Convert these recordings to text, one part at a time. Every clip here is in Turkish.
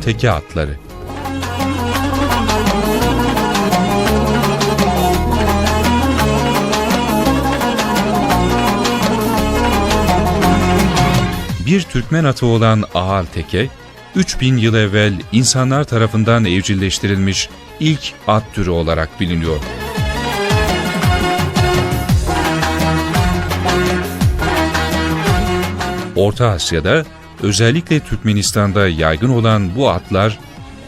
teke atları. Bir Türkmen atı olan Ahal Teke, 3000 yıl evvel insanlar tarafından evcilleştirilmiş ilk at türü olarak biliniyor. Orta Asya'da, özellikle Türkmenistan'da yaygın olan bu atlar,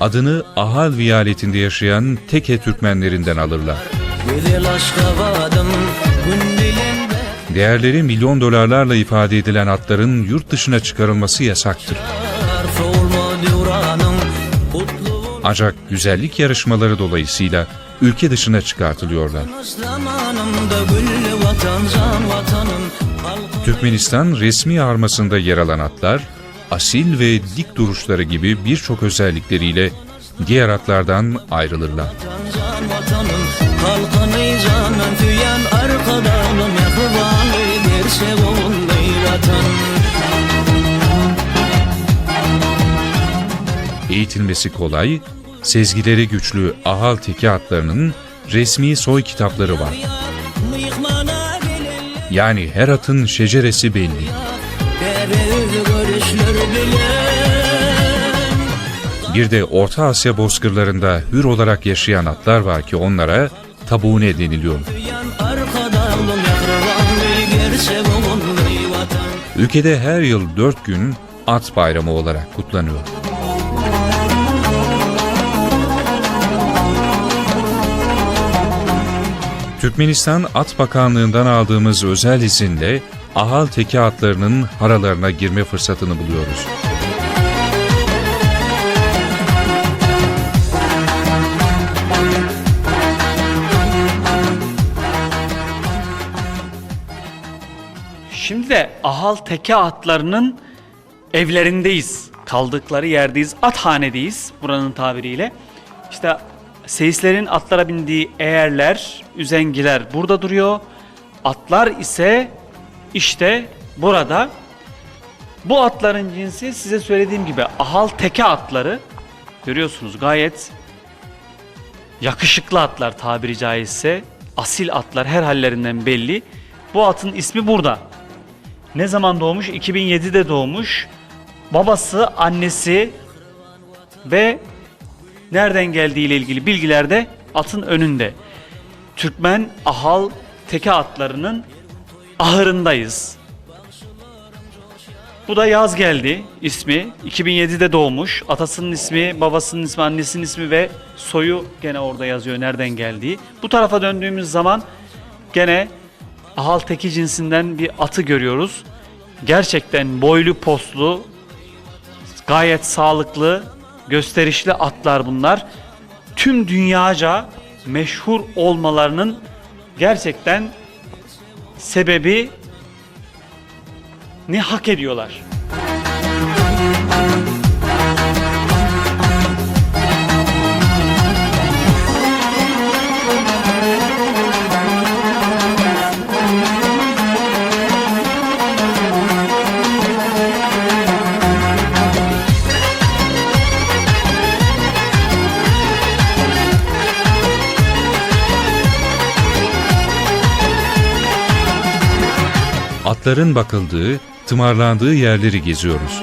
adını Ahal vilayetinde yaşayan Teke Türkmenlerinden alırlar. Değerleri milyon dolarlarla ifade edilen atların yurt dışına çıkarılması yasaktır. Ancak güzellik yarışmaları dolayısıyla ülke dışına çıkartılıyorlar. Türkmenistan resmi armasında yer alan atlar, asil ve dik duruşları gibi birçok özellikleriyle diğer atlardan ayrılırlar. Eğitilmesi kolay, sezgileri güçlü ahal teki atlarının resmi soy kitapları var. Yani her atın şeceresi belli. Bir de Orta Asya bozkırlarında hür olarak yaşayan atlar var ki onlara tabune deniliyor. Ülkede her yıl dört gün at bayramı olarak kutlanıyor. Türkmenistan At Bakanlığı'ndan aldığımız özel izinle ahal teki atlarının haralarına girme fırsatını buluyoruz. Şimdi de ahal teke atlarının evlerindeyiz. Kaldıkları yerdeyiz. Athanedeyiz buranın tabiriyle. İşte seyislerin atlara bindiği eğerler, üzengiler burada duruyor. Atlar ise işte burada. Bu atların cinsi size söylediğim gibi ahal teke atları. Görüyorsunuz gayet yakışıklı atlar tabiri caizse. Asil atlar her hallerinden belli. Bu atın ismi burada. Ne zaman doğmuş? 2007'de doğmuş. Babası, annesi ve nereden geldiği ile ilgili bilgiler de atın önünde. Türkmen ahal teke atlarının ahırındayız. Bu da yaz geldi ismi. 2007'de doğmuş. Atasının ismi, babasının ismi, annesinin ismi ve soyu gene orada yazıyor nereden geldiği. Bu tarafa döndüğümüz zaman gene ahal teki cinsinden bir atı görüyoruz. Gerçekten boylu poslu, gayet sağlıklı, gösterişli atlar bunlar. Tüm dünyaca meşhur olmalarının gerçekten sebebi ne hak ediyorlar. Atların bakıldığı, tımarlandığı yerleri geziyoruz.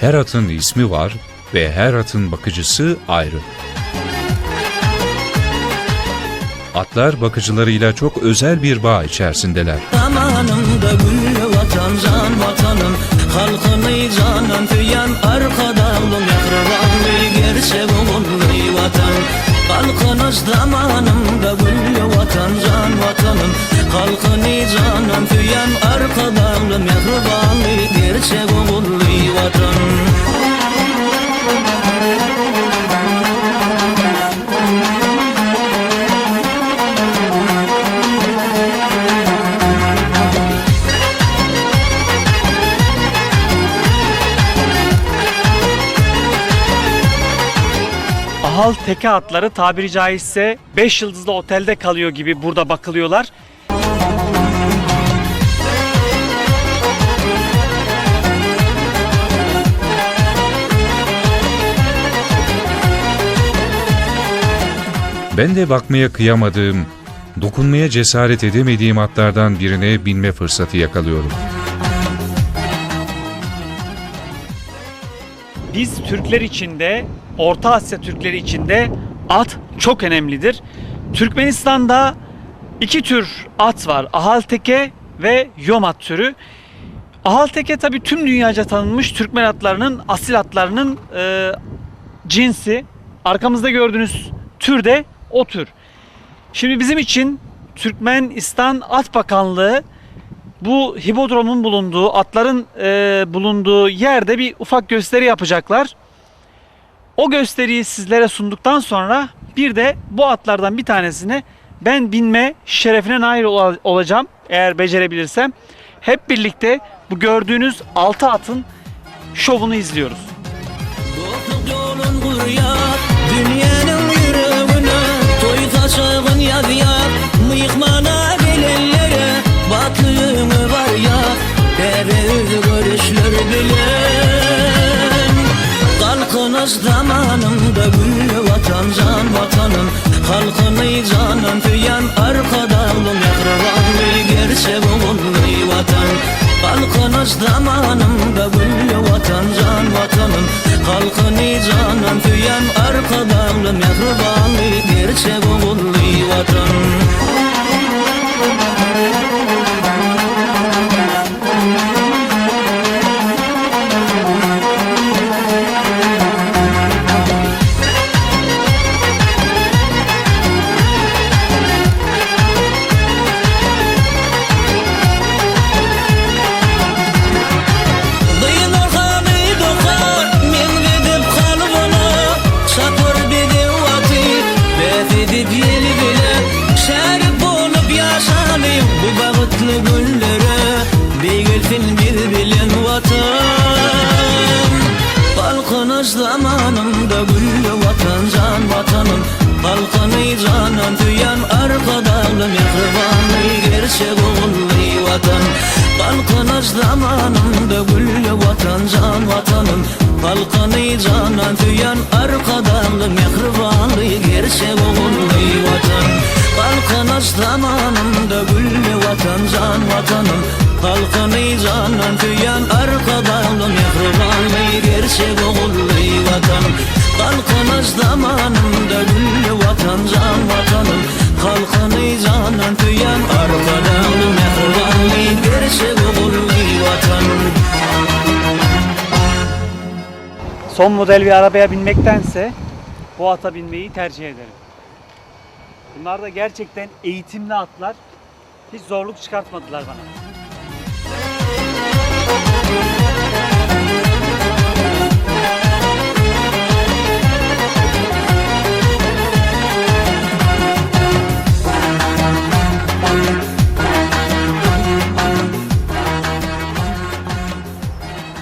Her atın ismi var ve her atın bakıcısı ayrı. Atlar bakıcılarıyla çok özel bir bağ içerisindeler. Zamanımda güllü vatan can vatanım Halkını canan tüyen arkadaşım Mehrubanı Halkınız zamanımda güllü vatan can vatanım. Halkını canan tüyen arkadaşım Mehrubanı gerçek oğullu vatan Ahal teke atları tabiri caizse 5 yıldızlı otelde kalıyor gibi burada bakılıyorlar. Ben de bakmaya kıyamadığım, dokunmaya cesaret edemediğim atlardan birine binme fırsatı yakalıyorum. Biz Türkler için de Orta Asya Türkleri için de at çok önemlidir. Türkmenistan'da iki tür at var. Ahalteke ve Yomat türü. Ahalteke tabi tüm dünyaca tanınmış Türkmen atlarının, asil atlarının e, cinsi. Arkamızda gördüğünüz tür de o tür. Şimdi bizim için Türkmenistan At Bakanlığı bu hipodromun bulunduğu, atların e, bulunduğu yerde bir ufak gösteri yapacaklar. O gösteriyi sizlere sunduktan sonra bir de bu atlardan bir tanesine ben binme şerefine nail ola- olacağım eğer becerebilirsem. Hep birlikte bu gördüğünüz altı atın şovunu izliyoruz. Dostluk yolun kuruyor Kalkınız zamanında Gül vatan can vatanın Halkını canan tüyen Arkadalım yakırvanlı Gerçek oğullu vatan. Halkınız zamanında gül vatan can vatanım. Halkını canan tüyen arkadalım Yakırvanlı gerçek oğullu vatan. Balkınız zamanında gül vatan can vatanım. Halkını canan tüyen arkadalım Yakırvanlı gerçek oğullu vatan. Balkınız zamanında gül vatan can vatanım. Halkını canan tüyen arkadalım Zamanında gül vatan can vatanım Halkını canan tüyen arkadalım Yakırvanlı gerçek oğullu vatan Son model bir arabaya binmektense bu ata binmeyi tercih ederim. Bunlar da gerçekten eğitimli atlar. Hiç zorluk çıkartmadılar bana.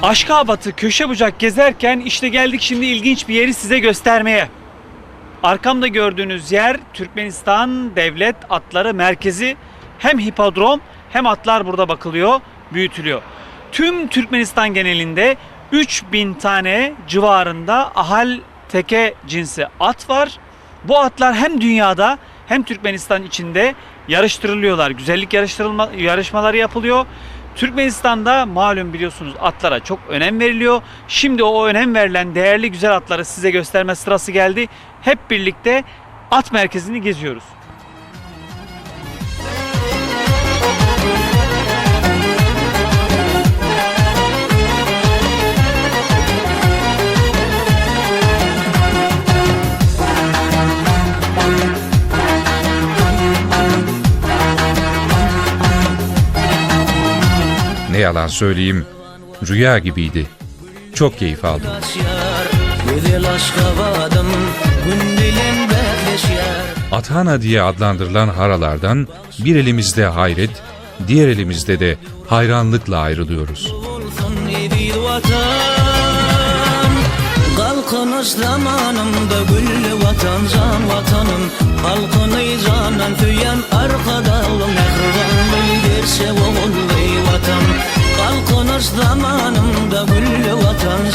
Aşkabat'ı köşe bucak gezerken işte geldik şimdi ilginç bir yeri size göstermeye. Arkamda gördüğünüz yer Türkmenistan Devlet Atları Merkezi. Hem hipodrom hem atlar burada bakılıyor, büyütülüyor. Tüm Türkmenistan genelinde 3000 tane civarında ahal teke cinsi at var. Bu atlar hem dünyada hem Türkmenistan içinde yarıştırılıyorlar. Güzellik yarıştırılma, yarışmaları yapılıyor. Türkmenistan'da malum biliyorsunuz atlara çok önem veriliyor. Şimdi o önem verilen değerli güzel atları size gösterme sırası geldi. Hep birlikte at merkezini geziyoruz. Yalan söyleyeyim, rüya gibiydi. Çok keyif aldım. Athana diye adlandırılan haralardan bir elimizde hayret, diğer elimizde de hayranlıkla ayrılıyoruz. Kalkınız zamanımda gül vatan can vatanım Halkını canan tüyen gerçek oğullu vatan Kalkınız zamanımda gül vatan